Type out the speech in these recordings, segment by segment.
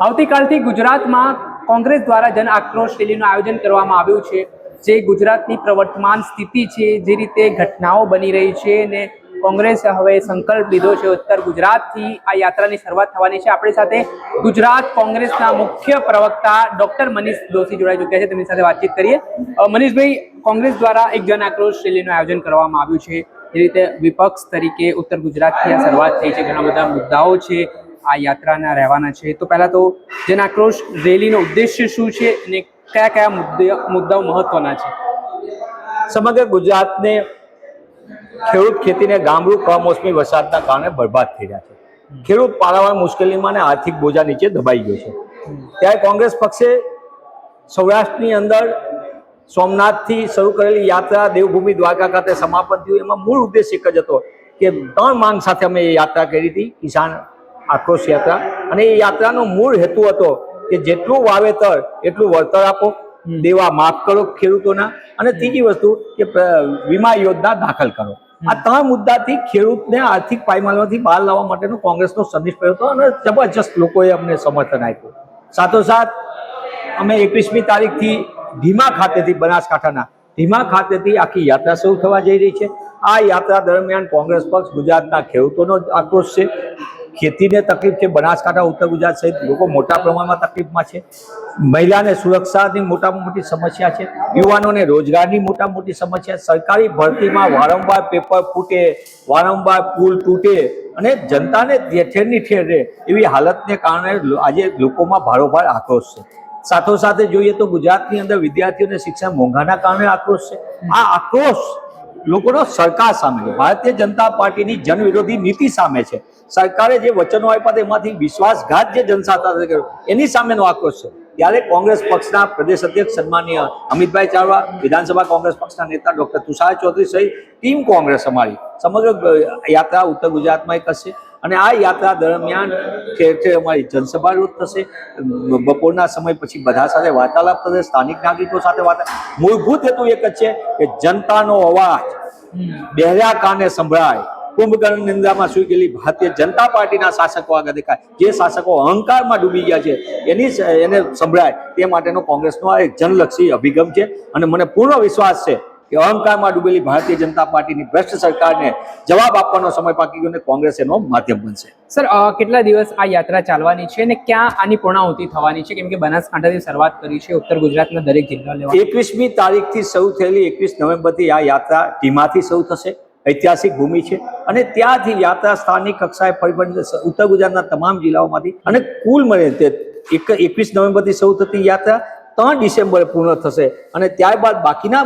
આવતીકાલથી ગુજરાતમાં કોંગ્રેસ દ્વારા જન આક્રોશ રેલીનું આયોજન કરવામાં આવ્યું છે, જે ગુજરાતની પ્રવર્તમાન સ્થિતિ છે, જે રીતે ઘટનાઓ બની રહી છે ને કોંગ્રેસે હવે સંકલ્પ લીધો છે ઉત્તર ગુજરાતથી આ યાત્રાની શરૂઆત થવાની છે. આપણી સાથે ગુજરાત કોંગ્રેસના મુખ્ય પ્રવક્તા ડોક્ટર મનીષ દોશી જોડાઈ ચૂક્યા છે. તેમની સાથે વાતચીત કરીએ. મનીષભાઈ, કોંગ્રેસ દ્વારા એક જન આક્રોશ રેલીનું આયોજન કરવામાં આવ્યું છે એ રીતે વિપક્ષ તરીકે ઉત્તર ગુજરાતથી આ શરૂઆત થઈ છે. ઘણા બધા મુદ્દાઓ છે આ યાત્રાના રહેવાના છે. તો પહેલાં તો જન આક્રોશ રેલીનો ઉદ્દેશ્ય શું છે અને કયા કયા મુદ્દે મુદ્દાઓ મહત્વના છે? સમગ્ર ગુજરાતને ખેડૂત ખેતીને ગામડું કમોસમી વરસાદના કારણે બરબાદ થઈ રહ્યા છે. ખેડૂત પારાવાર મુશ્કેલીમાં અને આર્થિક બોજા નીચે દબાઈ ગયો છે. ત્યારે કોંગ્રેસ પક્ષે સૌરાષ્ટ્રની અંદર સોમનાથથી શરૂ કરેલી યાત્રા દેવભૂમિ દ્વારકા ખાતે સમાપન થયું. એમાં મૂળ ઉદ્દેશ એક જ હતો કે ત્રણ માંગ સાથે અમે એ યાત્રા કરી હતી. કિસાન આક્રોશ યાત્રા. અને એ યાત્રાનો મૂળ હેતુ હતો કે જેટલું વાવેતર એટલું વળતર આપો. દેવા માફ કરો ખેડૂતોના. અને ત્રીજી વસ્તુ કે વીમા યોજના દાખલ કરો. આ ત્રણ મુદ્દાથી ખેડૂતને આર્થિક પાયમાલમાંથી બહાર લાવવા માટેનો કોંગ્રેસનો સંદેશ પડ્યો હતો અને જબરજસ્ત લોકોએ અમને સમર્થન આપ્યું. સાથોસાથ અમે એકવીસમી તારીખથી ધીમા ખાતેથી બનાસકાંઠાના ધીમા ખાતેથી આખી યાત્રા શરૂ થવા જઈ રહી છે. આ યાત્રા દરમિયાન કોંગ્રેસ પક્ષ ગુજરાતના ખેડૂતોનો આક્રોશ છે. ખેતીને તકલીફ છે, બનાસકાંઠા, ઉત્તર ગુજરાત સહિત લોકો મોટા પ્રમાણમાં તકલીફમાં છે. મહિલાને સુરક્ષાની મોટામાં મોટી સમસ્યા છે, યુવાનોને રોજગારની મોટા મોટી સમસ્યા, સરકારી ભરતીમાં વારંવાર પેપર ફૂટે, વારંવાર પુલ તૂટે અને જનતાને ઠેરની ઠેર રહે એવી હાલતને કારણે આજે લોકોમાં ભારોભાર આક્રોશ છે. સાથોસાથે જોઈએ તો ગુજરાતની અંદર વિદ્યાર્થીઓને શિક્ષણ મોંઘાના કારણે આક્રોશ છે. આ આક્રોશ લોકોનો સરકાર સામે છે. ભારતીય જનતા પાર્ટીની જનવિરોધી નીતિ સામે છે. સરકારે જે વચનો આપ્યા હતા, એમાંથી વિશ્વાસઘાત જે જનસાતા કર્યો એની સામેનો આક્રોશ છે. ત્યારે કોંગ્રેસ પક્ષના પ્રદેશ અધ્યક્ષ સન્માનીય અમિતભાઈ ચાવડા, વિધાનસભા કોંગ્રેસ પક્ષના નેતા ડોક્ટર તુષાર ચૌધરી સહિત ટીમ કોંગ્રેસ અમારી. સમગ્ર યાત્રા ઉત્તર ગુજરાતમાં એક હશે અને આ યાત્રા દરમિયાન ઠેર ઠેર અમારી જનસભા રોજ થશે, બપોરના સમય પછી બધા સાથે વાર્તાલાપ થશે, સ્થાનિક નાગરિકો સાથે વાર્તા મૂળભૂત હેતુ એક જ છે કે જનતાનો અવાજ બહેરા કાને સંભળાય. કુંભકર્ણ નિંદામાં સુઈ ગયેલી ભારતીય જનતા પાર્ટીના શાસકો આગળ દેખાય. જે શાસકો અહંકારમાં ડૂબી ગયા છે, એની એને સંભળાય. તે માટેનો કોંગ્રેસનો આ એક જનલક્ષી અભિગમ છે અને મને પૂર્ણ વિશ્વાસ છે કે અહંકારમાં ડૂબેલી ભારતીય જનતા પાર્ટીની ભ્રષ્ટ સરકારને જવાબ આપવાનો સમય પાકી ગયો અને કોંગ્રેસ એનો માધ્યમ બનશે. સર કેટલા દિવસ આ યાત્રા ચાલવાની છે અને ક્યાં આની પૂર્ણાહુતિ થવાની છે? કેમ કે બનાસકાંઠાથી શરૂઆત કરી છે ઉત્તર ગુજરાતના દરેક જિલ્લા લેવા. એકવીસમી તારીખથી શરૂ થયેલી એકવીસ નવેમ્બરથી આ યાત્રા ધીમાથી શરૂ થશે ઐતિહાસિક ભૂમિ છે. અને ત્યાંથી યાત્રા સ્થાનિક કક્ષાએ પરિવહન ઉત્તર ગુજરાતના તમામ જિલ્લાઓમાંથી. અને કુલ મળે તે એક એકવીસ નવેમ્બરથી શરૂ થતી યાત્રા ત્રણ ડિસેમ્બરે પૂર્ણ થશે. અને ત્યારબાદ બાકીના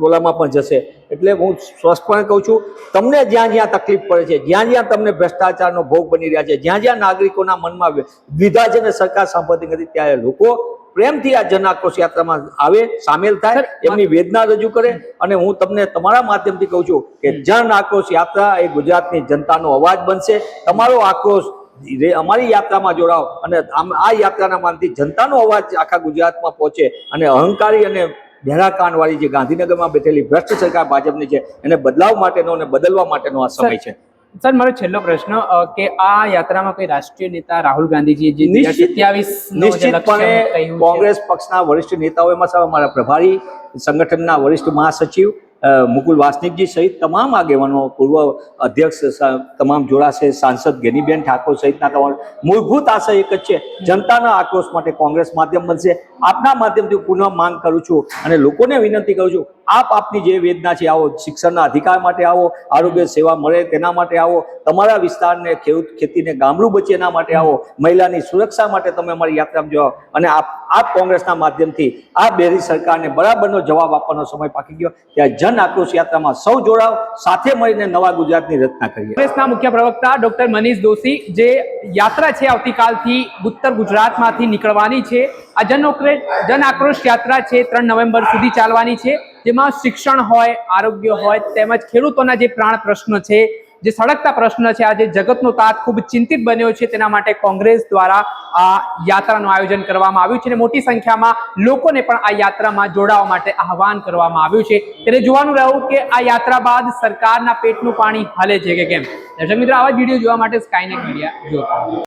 ઓલામાં પણ જશે. એટલે હું સ્પષ્ટપણે કહું છું તમને જ્યાં જ્યાં તકલીફ પડે છે જ્યાં જ્યાં તમને ભ્રષ્ટાચારનો ભોગ બની રહ્યા છે જ્યાં જ્યાં નાગરિકોના મનમાં દ્વિધા છે ને સરકાર સાંભળતી નથી ત્યારે લોકો પ્રેમથી આ જન આક્રોશ યાત્રામાં આવે સામેલ થાય એમની વેદના રજૂ કરે અને હું તમને તમારા માધ્યમથી કહું છું કે જન આક્રોશ યાત્રા એ ગુજરાતની જનતાનો અવાજ બનશે. તમારો આક્રોશ અમારી યાત્રામાં જોડાઓ અને આ યાત્રાના માનથી જનતાનો અવાજ આખા ગુજરાતમાં પહોંચે અને અહંકારી અને બહેરાકાન વાળી જે ગાંધીનગરમાં બેઠેલી ભ્રષ્ટ સરકાર ભાજપની છે એને બદલાવ માટેનો અને બદલવા માટેનો આ સમય છે. સર મારો છેલ્લો પ્રશ્ન કે આ યાત્રામાં કોઈ રાષ્ટ્રીય નેતા રાહુલ ગાંધીજી જે સત્યાવીસ નિશ્ચિતપણે કોંગ્રેસ પક્ષના વરિષ્ઠ નેતાઓ એમાં અમારા પ્રભારી સંગઠનના વરિષ્ઠ મહાસચિવ મુકુલ વાસનિકજી સહિત તમામ આગેવાનો, પૂર્વ અધ્યક્ષ તમામ જોડાશે, સાંસદ ગેનીબેન ઠાકોર સહિતના તમામ. મૂળભૂત આશય એક જ છે, જનતાના આક્રોશ માટે કોંગ્રેસ માધ્યમ બનશે. આપના માધ્યમથી પુનઃ માંગ કરું છું અને લોકોને વિનંતી કરું છું, આપ આપની જે વેદના છે, આવો શિક્ષણના અધિકાર માટે આવો, આરોગ્ય સેવા મળે તેના માટે આવો, તમારા વિસ્તારને ખેડૂત ખેતીને ગામડું બચે એના માટે આવો, મહિલાની સુરક્ષા માટે તમે અમારી યાત્રામાં જાઓ અને આપ આપ કોંગ્રેસના માધ્યમથી આ બેરી સરકારને બરાબરનો જવાબ આપવાનો સમય પાકી ગયો. ત્યાં જન આક્રોશ યાત્રામાં સૌ જોડાવ, સાથે મળીને નવા ગુજરાતની રચના કરીએ. કોંગ્રેસના મુખ્ય પ્રવક્તા ડોક્ટર મનીષ દોશી, જે યાત્રા છે આવતીકાલથી ઉત્તર ગુજરાતમાંથી નીકળવાની છે. આ જન જન આક્રોશ યાત્રા છે ત્રણ નવેમ્બર સુધી ચાલવાની છે, જેમાં શિક્ષણ હોય, આરોગ્ય હોય, તેમજ ખેડૂતોના જે પ્રાણ પ્રશ્નો છે જે સળગતા પ્રશ્ન છે આજે જગતનો તાત ખૂબ ચિંતિત બન્યો છે, તેના માટે કોંગ્રેસ દ્વારા આ યાત્રાનું આયોજન કરવામાં આવ્યું છે અને મોટી સંખ્યામાં લોકોને પણ આ યાત્રામાં જોડાવા માટે આહવાન કરવામાં આવ્યું છે ત્યારે જોવાનું રહ્યું કે આ યાત્રા બાદ સરકારના પેટનું પાણી હલે છે કે કેમ દર્શક મિત્રો, આવા જ વીડિયો જોવા માટે સ્કાયનેટ મીડિયા જોતા.